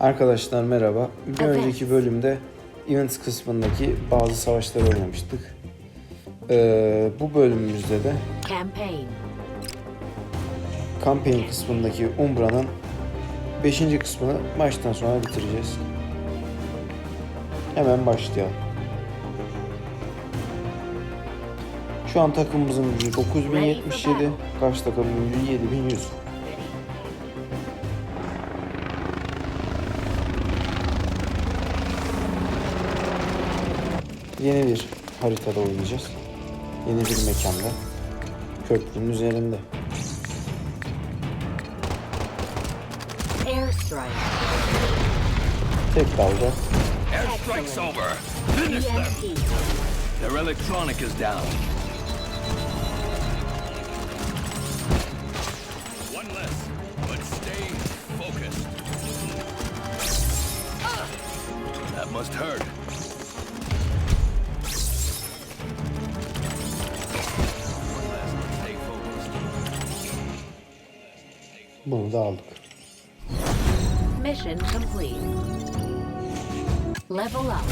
Arkadaşlar merhaba. Bir Evet. önceki bölümde event kısmındaki bazı savaşları oynamıştık. Ee, bu bölümümüzde de Campaign. campaign kısmındaki Umbra'nın 5. kısmını baştan sona bitireceğiz. Hemen başlayalım. Şu an takımımızın gücü 9077, karşı takımın gücü 7100. Yeni bir haritada oynayacağız. Yeni bir mekanda. Köprünün üzerinde. Tek dalga. Airstrike's over. Finish them. EMP. Their electronic is down. One less, but stay focused. That must hurt. Bunu da aldık. Mission complete. Level up.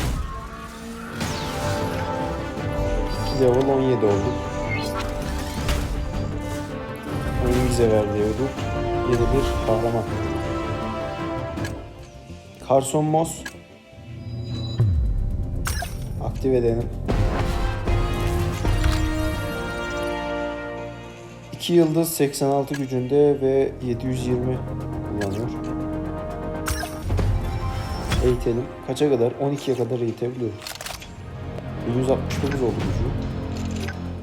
Level 17 olduk. Oyun bize verdiği ödül yeni bir kahraman. Carson Moss. Aktif edelim. 2 yıldız 86 gücünde ve 720 kullanıyor. Eğitelim. Kaça kadar? 12'ye kadar eğitebiliyor. 169 oldu gücü.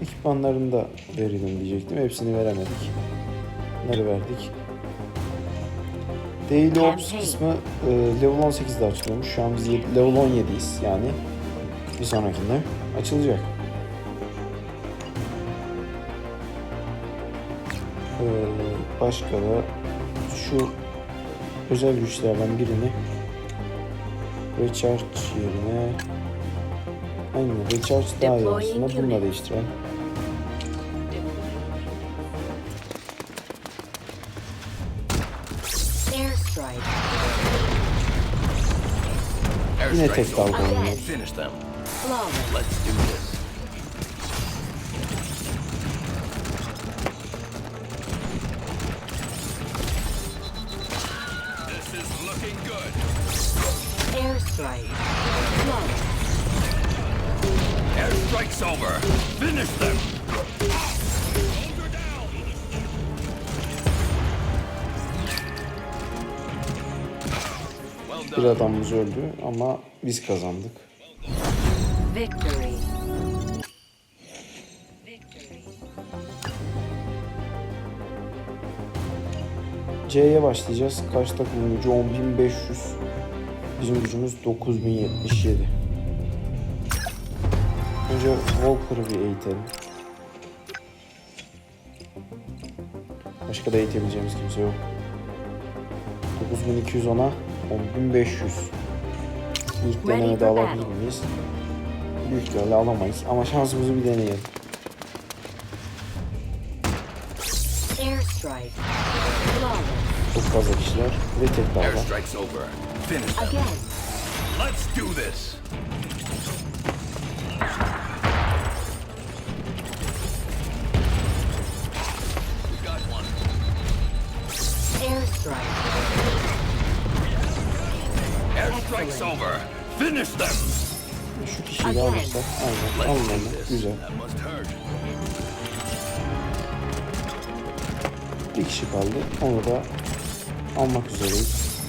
Ekipmanlarını da verelim diyecektim. Hepsini veremedik. Bunları verdik. Daily Ops kısmı e, level 18'de açılıyormuş. Şu an biz level 17'yiz yani. Bir sonrakinde açılacak. Başka da şu özel güçlerden birini Recharge yerine Aynen Recharge daha iyi aslında. Bunu da unit. değiştirelim. Yine tek dalga over. Airstrike. Flawless. Airstrike's over. Finish them. Bir adamımız öldü ama biz kazandık. Victory. C'ye başlayacağız. Karşı takımın gücü 10.500. Bizim gücümüz 9.077. Önce Walker'ı bir eğitelim. Başka da eğitebileceğimiz kimse yok. 9210'a 10500. İlk denemede alabilir miyiz? Büyük ihtimalle alamayız ama şansımızı bir deneyelim. Airstrike. Çok fazla kişiler ve tek dalga. Airstrike's over. Finish them. Again. Let's do this. We got one. Airstrike. Airstrike's over. Finish them. Şu kişiyi de alırsak aynen this. Güzel. That must hurt. Bir kişi kaldı. Onu da almak üzereyiz.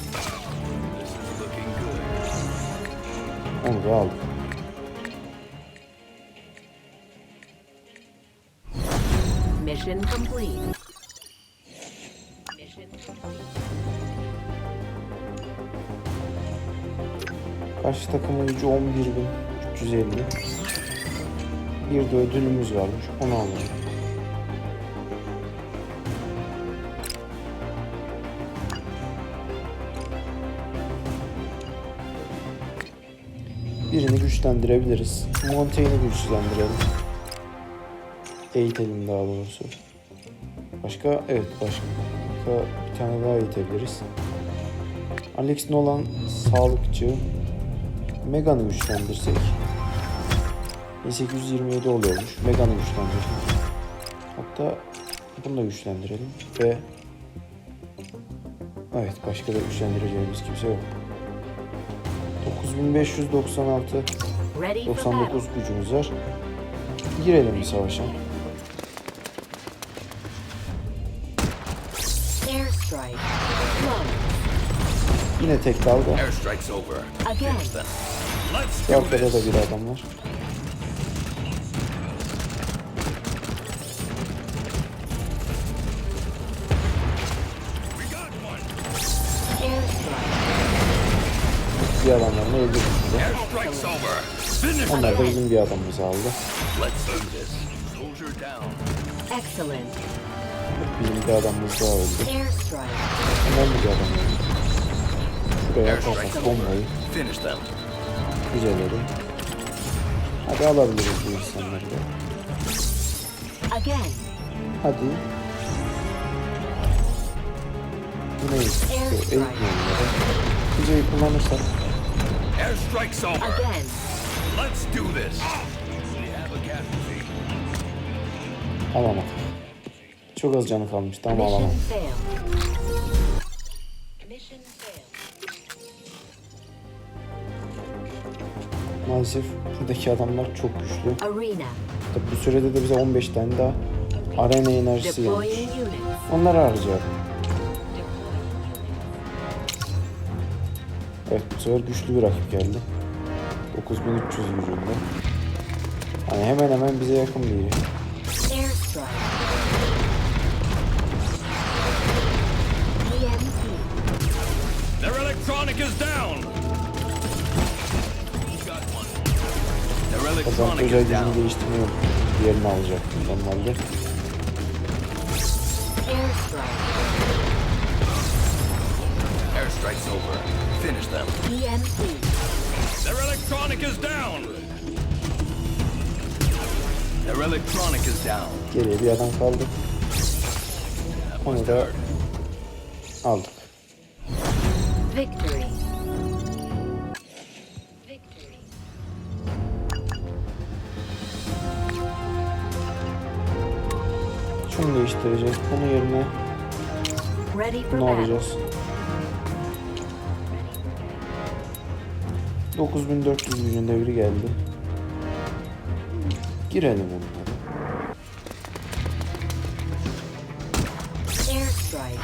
Onu da aldık. Mission complete. Mission complete. Karşı takımın gücü 11.350. Bir de ödülümüz varmış. Onu alalım. Birini güçlendirebiliriz. Montaigne'i güçlendirelim. Eğitelim daha doğrusu. Başka? Evet başka bir tane daha eğitebiliriz. Alex Nolan sağlıkçı. Megan'ı güçlendirsek. 1827 oluyormuş. Megan'ı güçlendirelim. Hatta bunu da güçlendirelim. Ve Evet başka da güçlendireceğimiz kimse yok. 9596 Ready for 99 battle. gücümüz var. Girelim bir savaşa. Yine tek dalga. Them. Let's Bir da this. bir adam var. Öldürdük. Finish Onlar da them. bizim bir adamımızı aldı. Bizim bir adamımız daha öldü. Da bir adam öldü. Şuraya over. bombayı Finish them. güzelleri. Hadi alabiliriz bu insanları da. Again. Hadi. Yine eğitmiyor onları. Güceyi kullanırsak Airstrike's over. Again. Let's do this. We have a casualty. alamadık. Çok az canı kalmıştı ama alamadık. Maalesef buradaki adamlar çok güçlü. Arena. Tabi bu sürede de bize 15 tane daha arena enerjisi gelmiş. Onları harcayalım. Evet bu sefer güçlü bir rakip geldi. 9300 gücünde. Hani hemen hemen bize yakın biri. Their electronic is down. We got one. Their Kazan özel gücünü down. değiştirmeyi yerini alacaktım normalde. Airstrike. Airstrike's over. Finish them. EMP. Their electronic is down. Their electronic is down. Geriye bir adam kaldı. Onu da aldık. Victory. Victory. Şunu değiştireceğiz. Bunun yerine ne battle. 9400 gücünde biri geldi. Girelim onlara. Airstrike.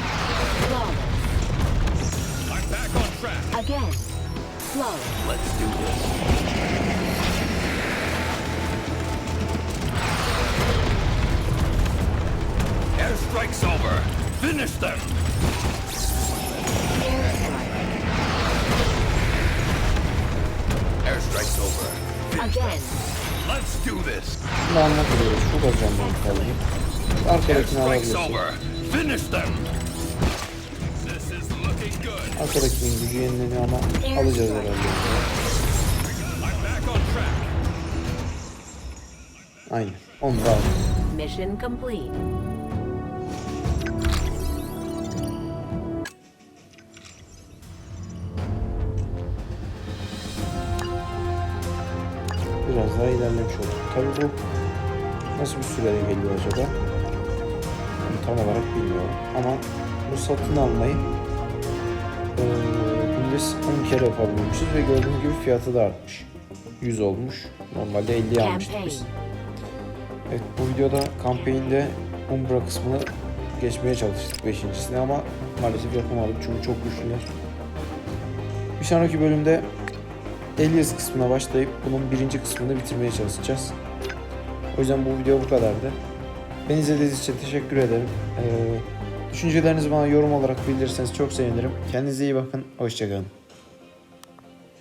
Flawless. I'm back on track. Again. Flawless. Let's do this. Airstrike's over. Finish them. Şimdi üzere çok az canlı kaldı. Arkadakini alabilirsin. over. Finish them. This is looking good. Arkadakinin gücü yenileniyor ama alacağız herhalde. Aynen. Onu da aldık. Mission complete. Daha ilerlemiş olduk. Tabii bu nasıl bir sürede geliyor acaba? Bunu tam olarak bilmiyorum. Ama bu satın almayı eee günde 10 kere yapabiliyormuşuz ve gördüğünüz gibi fiyatı da artmış. 100 olmuş. Normalde 50 almıştık biz. Evet bu videoda kampanyinde Umbra kısmını geçmeye çalıştık 5.sini ama maalesef yapamadık çünkü çok güçlüler. Bir sonraki bölümde Elias kısmına başlayıp bunun birinci kısmını bitirmeye çalışacağız. O yüzden bu video bu kadardı. Beni izlediğiniz için teşekkür ederim. Ee, düşüncelerinizi bana yorum olarak bildirirseniz çok sevinirim. Kendinize iyi bakın. Hoşçakalın.